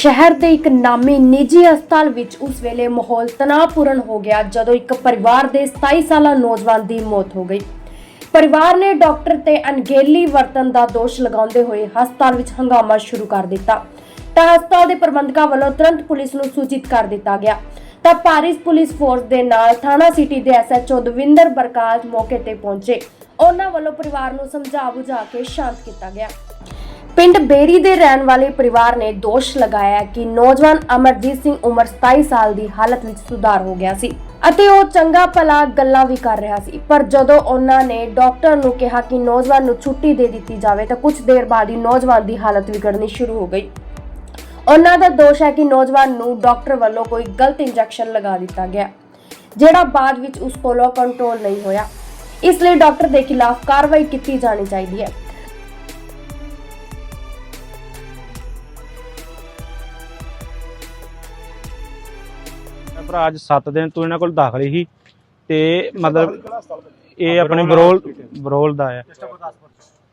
ਸ਼ਹਿਰ ਦੇ ਇੱਕ ਨਾਮੀ ਨਿੱਜੀ ਹਸਪਤਾਲ ਵਿੱਚ ਉਸ ਵੇਲੇ ਮਾਹੌਲ ਤਣਾਅਪੂਰਨ ਹੋ ਗਿਆ ਜਦੋਂ ਇੱਕ ਪਰਿਵਾਰ ਦੇ 27 ਸਾਲਾ ਨੌਜਵਾਨ ਦੀ ਮੌਤ ਹੋ ਗਈ। ਪਰਿਵਾਰ ਨੇ ਡਾਕਟਰ ਤੇ ਅਣਗਹਿਲੀ ਵਰਤਨ ਦਾ ਦੋਸ਼ ਲਗਾਉਂਦੇ ਹੋਏ ਹਸਪਤਾਲ ਵਿੱਚ ਹੰਗਾਮਾ ਸ਼ੁਰੂ ਕਰ ਦਿੱਤਾ। ਤਾਂ ਹਸਪਤਾਲ ਦੇ ਪ੍ਰਬੰਧਕਾਂ ਵੱਲੋਂ ਤੁਰੰਤ ਪੁਲਿਸ ਨੂੰ ਸੂਚਿਤ ਕਰ ਦਿੱਤਾ ਗਿਆ। ਤਾਂ ਪਾਰਿਸ ਪੁਲਿਸ ਫੋਰਸ ਦੇ ਨਾਲ ਥਾਣਾ ਸਿਟੀ ਦੇ ਐਸਐਚਓ ਦਵਿੰਦਰ ਬਰਕਾਜ ਮੌਕੇ ਤੇ ਪਹੁੰਚੇ। ਉਹਨਾਂ ਵੱਲੋਂ ਪਰਿਵਾਰ ਨੂੰ ਸਮਝਾ ਬੁਝਾ ਕੇ ਸ਼ਾਂਤ ਕੀਤਾ ਗਿਆ। ਪਿੰਡ ਬੇਰੀ ਦੇ ਰਹਿਣ ਵਾਲੇ ਪਰਿਵਾਰ ਨੇ ਦੋਸ਼ ਲਗਾਇਆ ਕਿ ਨੌਜਵਾਨ ਅਮਰਜੀਤ ਸਿੰਘ ਉਮਰ 27 ਸਾਲ ਦੀ ਹਾਲਤ ਵਿੱਚ ਸੁਧਾਰ ਹੋ ਗਿਆ ਸੀ ਅਤੇ ਉਹ ਚੰਗਾ ਭਲਾ ਗੱਲਾਂ ਵੀ ਕਰ ਰਿਹਾ ਸੀ। ਪਰ ਜਦੋਂ ਉਹਨਾਂ ਨੇ ਡਾਕਟਰ ਨੂੰ ਕਿਹਾ ਕਿ ਨੌਜਵਾਨ ਨੂੰ ਛੁੱਟੀ ਦੇ ਦਿੱਤੀ ਜਾਵੇ ਤਾਂ ਕੁਝ ਦੇਰ ਬਾਅਦ ਹੀ ਨੌਜਵਾਨ ਦੀ ਹਾਲਤ ਵਿਗੜਨੀ ਸ਼ੁਰੂ ਹੋ ਗਈ। ਉਹਨਾਂ ਦਾ ਦੋਸ਼ ਹੈ ਕਿ ਨੌਜਵਾਨ ਨੂੰ ਡਾਕਟਰ ਵੱਲੋਂ ਕੋਈ ਗਲਤ ਇੰਜੈਕਸ਼ਨ ਲਗਾ ਦਿੱਤਾ ਗਿਆ, ਜਿਹੜਾ ਬਾਅਦ ਵਿੱਚ ਉਸ ਕੋਲੋਂ ਕੰਟਰੋਲ ਨਹੀਂ ਹੋਇਆ। ਇਸ ਲਈ ਡਾਕਟਰ ਦੇ ਖਿਲਾਫ ਕਾਰਵਾਈ ਕੀਤੀ ਜਾਣੀ ਚਾਹੀਦੀ ਹੈ। ਭਰਾ ਅੱਜ 7 ਦਿਨ ਤੋਂ ਇਹਨਾਂ ਕੋਲ ਦਾਖਲ ਸੀ ਤੇ ਮਤਲਬ ਇਹ ਆਪਣੇ ਬਰੋਲ ਬਰੋਲ ਦਾ ਆ।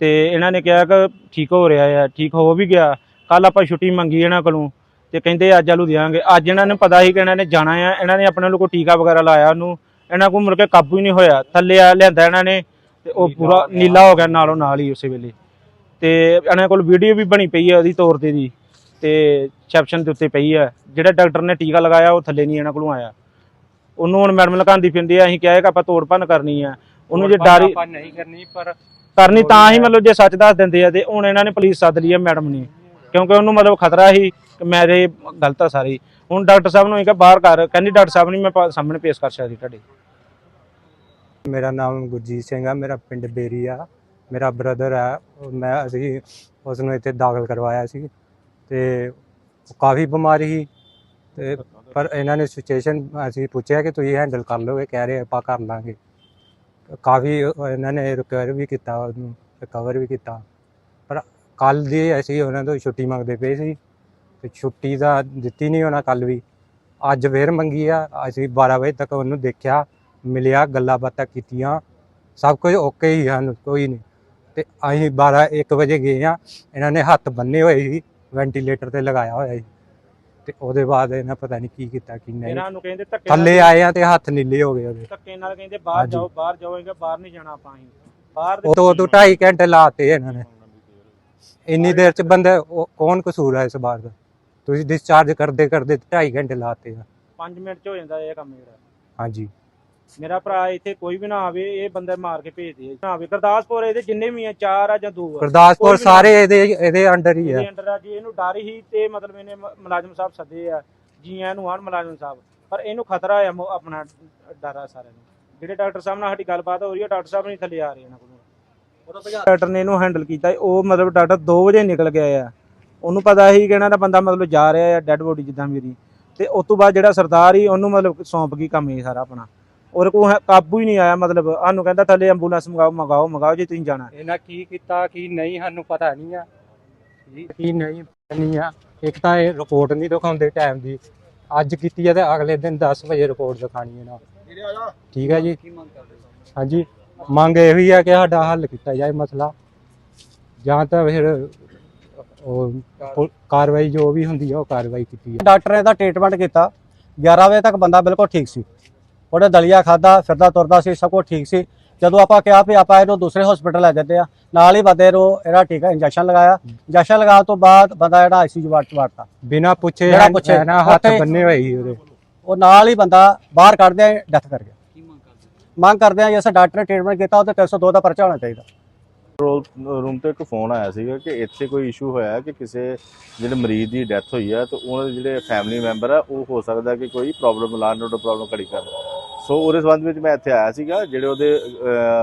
ਤੇ। ਇਹਨਾਂ ਨੇ ਕਿਹਾ ਕਿ ਠੀਕ ਹੋ ਰਿਹਾ ਆ ਠੀਕ ਹੋ ਵੀ ਗਿਆ। ਕੱਲ ਆਪਾਂ ਛੁੱਟੀ ਮੰਗੀ ਇਹਨਾਂ ਕੋਲੋਂ ਤੇ ਕਹਿੰਦੇ ਅੱਜ ਆਲੂ ਦਿਆਂਗੇ ਅੱਜ ਇਹਨਾਂ ਨੂੰ ਪਤਾ ਸੀ ਕਿ ਇਹਨਾਂ ਨੇ ਜਾਣਾ ਆ। ਇਹਨਾਂ ਨੇ ਆਪਣੇ ਲੋਕੋ ਟੀਕਾ ਵਗੈਰਾ ਲਾਇਆ ਉਹਨੂੰ। ਇਹਨਾਂ ਕੋਲ ਮੁੜ ਕੇ ਕਾਬੂ ਹੀ ਨਹੀਂ ਹੋਇਆ। ਥੱਲੇ ਆ ਲਿਆਂਦਾ ਇਹਨਾਂ ਨੇ ਤੇ ਉਹ ਪੂਰਾ ਨੀਲਾ ਹੋ ਗਿਆ ਨਾਲੋਂ ਨਾਲ ਹੀ ਉਸੇ ਵੇਲੇ। ਤੇ ਇਹਨਾਂ ਕੋਲ ਵੀਡੀਓ ਵੀ ਬਣੀ ਪਈ ਹੈ ਉਹਦੀ ਤੌਰ ਤੇ ਦੀ। ਤੇ ਰਿਸੈਪਸ਼ਨ ਦੇ ਉੱਤੇ ਪਈ ਹੈ। ਜਿਹੜਾ ਡਾਕਟਰ ਨੇ ਟੀਕਾ ਲਗਾਇਆ ਉਹ ਥੱਲੇ ਨਹੀਂ ਇਹਨਾਂ ਕੋਲੋਂ ਆਇਆ। ਉਹਨੂੰ ਹੁਣ ਮੈਡਮ ਲਗਾਉਂਦੀ ਫਿਰਦੀ ਆ ਅਸੀਂ ਕਿਹਾ ਕਿ ਆਪਾਂ ਤੋੜ ਭੰਨ ਕਰਨੀ ਆ ਉਹਨੂੰ ਜੇ ਡਾਰੀ ਆਪਾਂ ਨਹੀਂ ਕਰਨੀ ਪਰ ਕਰਨੀ ਤਾਂ ਹੀ ਮਤਲਬ ਜੇ ਸੱਚ ਦੱਸ ਦਿੰਦੇ ਆ ਤੇ ਹੁਣ ਇਹਨਾਂ ਨੇ ਪੁਲਿਸ ਸੱਦ ਲਈ ਆ ਮੈਡਮ ਨੇ। ਕਿਉਂਕਿ ਉਹਨੂੰ ਮਤਲਬ ਖਤਰਾ ਸੀ ਕਿ ਮੇਰੇ ਗਲਤ ਆ ਸਾਰੀ। ਹੁਣ ਡਾਕਟਰ ਸਾਹਿਬ ਨੂੰ ਇਹ ਕਿ ਬਾਹਰ ਕਰ। ਕਹਿੰਦੀ ਡਾਕਟਰ ਸਾਹਿਬ ਨਹੀਂ ਮੈਂ ਪਾ- ਸਾਹਮਣੇ ਪੇਸ਼ ਕਰ ਸਕਦੀ ਤੁਹਾਡੇ। ਮੇਰਾ ਨਾਮ ਗੁਰਜੀਤ ਸਿੰਘ ਆ ਮੇਰਾ ਪਿੰਡ ਬੇਰੀ ਆ। ਮੇਰਾ ਬ੍ਰਦਰ ਆ। ਉਹ ਮੈਂ ਅਸੀਂ ਉਸ ਨੂੰ ਇੱਥੇ ਦਾਖਲ ਕਰਵਾਇਆ ਸੀ। ਤੇ ਉਹ ਕਾਫੀ ਬਿਮਾਰੀ ਸੀ ਤੇ ਪਰ ਇਹਨਾਂ ਨੇ ਸਿਚੁਏਸ਼ਨ ਅਸੀਂ ਪੁੱਛਿਆ ਕਿ ਤੁਸੀਂ ਹੈਂਡਲ ਕਰ ਲਓਗੇ, ਕਹਿ ਰਹੇ ਆਪਾਂ ਕਰ ਲਾਂਗੇ। ਕਾਫੀ ਇਹਨਾਂ ਨੇ ਰਿਕਵਰ ਵੀ ਕੀਤਾ, ਉਹਨੂੰ ਰਿਕਵਰ ਵੀ ਕੀਤਾ। ਪਰ ਕੱਲ ਦੀ ਅਸੀਂ ਉਹਨਾਂ ਤੋਂ ਛੁੱਟੀ ਮੰਗਦੇ ਪਏ ਸੀ ਤੇ ਛੁੱਟੀ ਦਾ ਦਿੱਤੀ ਨਹੀਂ ਉਹਨਾਂ ਕੱਲ ਵੀ। ਅੱਜ ਫੇਰ ਮੰਗੀ ਆ, ਅਸੀਂ 12 ਵਜੇ ਤੱਕ ਉਹਨੂੰ ਦੇਖਿਆ, ਮਿਲਿਆ, ਗੱਲਾਂ ਬਾਤਾਂ ਕੀਤੀਆਂ, ਸਭ ਕੁਝ ਓਕੇ ਹੀ ਹਨ ਕੋਈ ਨਹੀਂ। ਤੇ ਅਸੀਂ 12 1 ਵਜੇ ਗਏ ਆ, ਇਹਨਾਂ ਨੇ ਹੱਥ ਬੰਨੇ ਹੋਏ ਸੀ। ਵੈਂਟੀਲੇਟਰ ਤੇ ਲਗਾਇਆ ਹੋਇਆ ਸੀ। ਤੇ ਉਹਦੇ ਬਾਅਦ ਇਹਨਾਂ ਪਤਾ ਨਹੀਂ ਕੀ ਕੀਤਾ ਕੀ ਨਹੀਂ। ਇਹਨਾਂ ਨੂੰ ਕਹਿੰਦੇ ਧੱਕੇ ਥੱਲੇ ਆਏ ਆ ਤੇ ਹੱਥ ਨੀਲੇ ਹੋ ਗਏ ਉਹਦੇ। ਧੱਕੇ ਨਾਲ ਕਹਿੰਦੇ ਬਾਹਰ। ਜਾਓ ਬਾਹਰ ਜਾਓਗੇ ਬਾਹਰ ਨਹੀਂ ਜਾਣਾ ਆਪਾਂ ਅਸੀਂ। ਬਾਹਰ ਦੇ ਤੋਂ ਦੋ ਢਾਈ ਘੰਟੇ ਲਾਤੇ ਇਹਨਾਂ ਨੇ। ਇੰਨੀ ਦੇਰ ਚ ਬੰਦੇ ਕੌਣ ਕਸੂਰ ਹੈ ਇਸ ਬਾਰ ਦਾ? ਤੁਸੀਂ ਡਿਸਚਾਰਜ ਕਰਦੇ ਕਰਦੇ ਢਾਈ ਘੰਟੇ ਲਾਤੇ ਆ। 5 ਮਿੰਟ ਚ ਹੋ ਜਾਂਦਾ ਇਹ ਕੰਮ ਜਿਹੜਾ। ਹਾਂਜੀ। ਮੇਰਾ ਭਰਾ ਇੱਥੇ ਕੋਈ ਵੀ ਨਾ ਆਵੇ ਇਹ ਬੰਦੇ ਮਾਰ ਕੇ ਭੇਜਦੇ ਆ ਨਾ ਆਵੇ। ਗੁਰਦਾਸਪੁਰ ਇਹਦੇ ਜਿੰਨੇ ਵੀ ਆ ਚਾਰ ਆ ਜਾਂ ਦੋ ਆ ਗੁਰਦਾਸਪੁਰ ਸਾਰੇ ਇਹਦੇ ਇਹਦੇ ਅੰਡਰ ਹੀ ਆ। ਇਹਦੇ ਅੰਡਰ ਆ ਜੀ ਇਹਨੂੰ ਡਰ ਹੀ ਤੇ ਮਤਲਬ ਇਹਨੇ ਮ- ਮੁਲਾਜ਼ਮ ਸਾਹਿਬ ਸੱਦੇ ਆ ਜੀ ਆਇਆਂ ਨੂੰ ਆਣ ਮੁਲਾਜ਼ਮ ਸਾਹਿਬ। ਪਰ ਇਹਨੂੰ ਖਤਰਾ ਆ ਮੋ- ਆਪਣਾ ਡਰ ਆ ਸਾਰਿਆਂ ਨੂੰ। ਜਿਹੜੇ ਡਾਕਟਰ ਸਾਹਿਬ ਨਾਲ ਸਾਡੀ ਗੱਲਬਾਤ ਹੋ ਰਹੀ ਹੈ ਡਾਕਟਰ ਸਾਹਿਬ ਨਹੀਂ ਥੱਲੇ ਆ ਰਹੇ ਇਹਨਾਂ ਕੋਲ। ਡਾਕਟਰ ਨੇ ਇਹਨੂੰ ਹੈਂਡਲ ਕੀਤਾ ਉਹ ਮਤਲਬ ਡਾਕਟਰ 2 ਵਜੇ ਨਿਕਲ ਗਿਆ ਆ। ਉਹਨੂੰ ਪਤਾ ਸੀ ਕਿ ਇਹਨਾਂ ਦਾ ਬੰਦਾ ਮਤਲਬ ਜਾ ਰਿਹਾ ਆ ਡੈੱਡ ਬੋਡੀ ਜਿੱਦਾਂ ਮੇਰੀ। ਤੇ ਉਸ ਤੋਂ ਬਾਅਦ ਜਿਹੜਾ ਸਰਦਾਰ ਹੀ ਉਹਨੂੰ ਮਤਲਬ ਸੌਂਪ ਗਈ ਕੰਮ ਇਹ ਸਾਰਾ ਆਪਣਾ। ਔਰ ਕੋ ਕਾਬੂ ਹੀ ਨਹੀਂ ਆਇਆ ਮਤਲਬ ਸਾਨੂੰ ਕਹਿੰਦਾ ਥੱਲੇ ਐਂਬੂਲੈਂਸ ਮੰਗਾਓ ਮੰਗਾਓ ਮੰਗਾਓ ਜੇ ਤੁਸੀਂ ਜਾਣਾ। ਇਹਨਾਂ ਕੀ ਕੀਤਾ ਕੀ ਨਹੀਂ ਸਾਨੂੰ ਪਤਾ ਨਹੀਂ ਆ। ਕੀ ਨਹੀਂ ਨਹੀਂ ਆ। ਇੱਕ ਤਾਂ ਇਹ ਰਿਪੋਰਟ ਨਹੀਂ ਦਿਖਾਉਂਦੇ ਟਾਈਮ ਦੀ। ਅੱਜ ਕੀਤੀ ਆ ਤੇ ਅਗਲੇ ਦਿਨ 10 ਵਜੇ ਰਿਪੋਰਟ ਦਿਖਾਣੀ ਹੈ ਨਾ। ਠੀਕ ਹੈ ਜੀ। ਹਾਂਜੀ। ਮੰਗ ਇਹ ਹੀ ਆ ਕਿ ਸਾਡਾ ਹੱਲ ਕੀਤਾ ਜਾਏ ਮਸਲਾ। ਜਾਂ ਤਾਂ ਫਿਰ ਉਹ ਕਾਰਵਾਈ ਜੋ ਵੀ ਹੁੰਦੀ ਆ ਉਹ ਕਾਰਵਾਈ ਕੀਤੀ ਆ ਡਾਕਟਰ ਨੇ ਤਾਂ ਟ੍ਰੀਟਮੈਂਟ ਕੀਤਾ। 11 ਵਜੇ ਤੱਕ ਬੰਦਾ ਬਿਲਕੁਲ ਠੀਕ ਸੀ। ਉਹਨੇ ਦਲੀਆ ਖਾਦਾ ਫਿਰਦਾ ਤੁਰਦਾ ਸੀ ਸਭ ਕੁਝ ਠੀਕ ਸੀ। ਜਦੋਂ ਆਪਾਂ ਕਿਹਾ ਵੀ ਆਪਾਂ ਇਹਨੂੰ ਦੂਸਰੇ ਹਸਪੀਟਲ ਲੈ ਜਾਂਦੇ ਆ ਨਾਲ ਹੀ ਬੰਦੇ ਨੂੰ ਇਹਦਾ ਟੀਕਾ ਇੰਜੈਕਸ਼ਨ ਲਗਾਇਆ। ਇੰਜੈਕਸ਼ਨ ਲਗਾਉਣ ਤੋਂ ਬਾਅਦ ਬੰਦਾ ਜਿਹੜਾ ਆਈਸੀਯੂ ਵਾਰਡ ਚ ਵੜਤਾ ਬਿਨਾ ਪੁੱਛੇ ਬਿਨਾਂ ਪੁੱਛੇ। ਹੈ ਨਾ ਹੱਥ ਬੰਨੇ ਹੋਏ ਸੀ ਉਹਦੇ। ਉਹ ਨਾਲ ਹੀ ਬੰਦਾ ਬਾਹਰ ਕੱਢਦੇ ਆ ਡੈਥ ਕਰ ਗਿਆ। ਮੰਗ ਕਰਦੇ ਆ ਜਿਸ ਡਾਕਟਰ ਨੇ ਟ੍ਰੀਟਮੈਂਟ ਕੀਤਾ ਉਹ ਤੇ 302 ਦਾ ਪਰਚਾ ਹੋਣਾ ਚਾਹੀਦਾ। ਰੂਮ ਤੇ ਇੱਕ ਫੋਨ ਆਇਆ ਸੀਗਾ ਕਿ ਇੱਥੇ ਕੋਈ ਇਸ਼ੂ ਹੋਇਆ ਕਿ ਕਿਸੇ ਜਿਹੜੇ ਮਰੀਜ਼ ਦੀ ਡੈਥ ਹੋਈ ਆ ਤੇ ਉਹਨਾਂ ਦੇ ਜਿਹੜੇ ਫੈਮਿਲੀ ਮੈਂਬਰ ਆ ਉਹ ਹੋ ਸਕਦਾ ਕਿ ਕੋਈ ਪ੍ਰੋਬਲਮ ਲਾਣ ਰੋਡ ਪ੍ਰੋਬਲਮ ਖੜੀ ਕਰ ਸੋ ਉਹਦੇ ਸੰਬੰਧ ਵਿੱਚ ਮੈਂ ਇੱਥੇ ਆਇਆ ਸੀਗਾ ਜਿਹੜੇ ਉਹਦੇ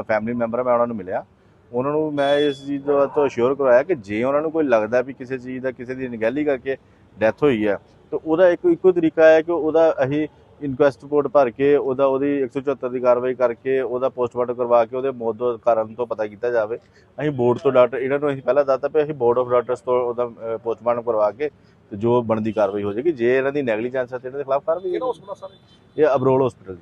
ਫੈਮਿਲੀ ਮੈਂਬਰ ਮੈਂ ਉਹਨਾਂ ਨੂੰ ਮਿਲਿਆ। ਉਹਨਾਂ ਨੂੰ ਮੈਂ ਇਸ ਚੀਜ਼ ਦਾ ਤੋਂ ਅਸ਼ੋਰ ਕਰਵਾਇਆ ਕਿ ਜੇ ਉਹਨਾਂ ਨੂੰ ਕੋਈ ਲੱਗਦਾ ਵੀ ਕਿਸੇ ਚੀਜ਼ ਦਾ ਕਿਸੇ ਦੀ ਅਣਗਹਿਲੀ ਕਰਕੇ ਡੈਥ ਹੋਈ ਆ ਤਾਂ ਉਹਦਾ ਇੱਕ ਇੱਕੋ ਤਰੀਕਾ ਹੈ ਕਿ ਉਹਦਾ ਅਸੀਂ ਇਨਕੁਐਸਟ ਰਿਪੋਰਟ ਭਰ ਕੇ ਉਹਦਾ ਉਹਦੀ 174 ਦੀ ਕਾਰਵਾਈ ਕਰਕੇ ਉਹਦਾ ਪੋਸਟਮਾਰਟਮ ਕਰਵਾ ਕੇ ਉਹਦੇ ਮੌਤ ਦਾ ਕਾਰਨ ਤੋਂ ਪਤਾ ਕੀਤਾ ਜਾਵੇ। ਅਸੀਂ ਬੋਰਡ ਤੋਂ ਡਾਕਟਰ ਇਹਨਾਂ ਨੂੰ ਅਸੀਂ ਪਹਿਲਾਂ ਦੱਸਤਾ ਵੀ ਅਸੀਂ ਬੋਰਡ ਆਫ ਡਾਕਟਰਸ ਤੋਂ ਉਹਦਾ ਪੋਸਟਮਾਰਟਮ ਕਰਵਾ ਕੇ ਤੇ ਜੋ ਬਣਦੀ ਕਾਰਵਾਈ ਹੋ ਜਾਏਗੀ ਜੇ ਇਹਨਾਂ ਦੀ ਨੈਗਲੀਜੈਂਸ ਹੈ ਤੇ ਇਹਨਾਂ ਦੇ ਖਿਲਾਫ ਕਾਰਵਾਈ ਇਹ ਅਬਰੋਲ ਹਸਪੀਟਲ ਦੀ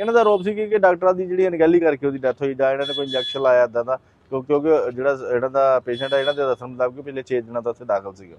ਇਹਨਾਂ ਦਾ ਆਰੋਪ ਸੀ ਕਿ ਡਾਕਟਰਾਂ ਦੀ ਜਿਹੜੀ ਅਣਗਹਿਲੀ ਕਰਕੇ ਉਹਦੀ ਡੈਥ ਹੋਈ ਜਾਂ ਇਹਨਾਂ ਨੇ ਕੋਈ ਇੰਜੈਕਸ਼ਨ ਲਾਇਆ ਇਦਾਂ ਦਾ, ਕਿਉਂਕਿ ਜਿਹੜਾ ਇਹਨਾਂ ਦਾ ਪੇਸ਼ੈਂਟ ਹੈ ਇਹਨਾਂ ਦੇ ਦੱਸਣ ਮੁਤਾਬਕ ਪਿਛਲੇ 6 ਦਿਨਾਂ ਤੋਂ ਉੱਥੇ ਦਾਖਲ ਸੀਗਾ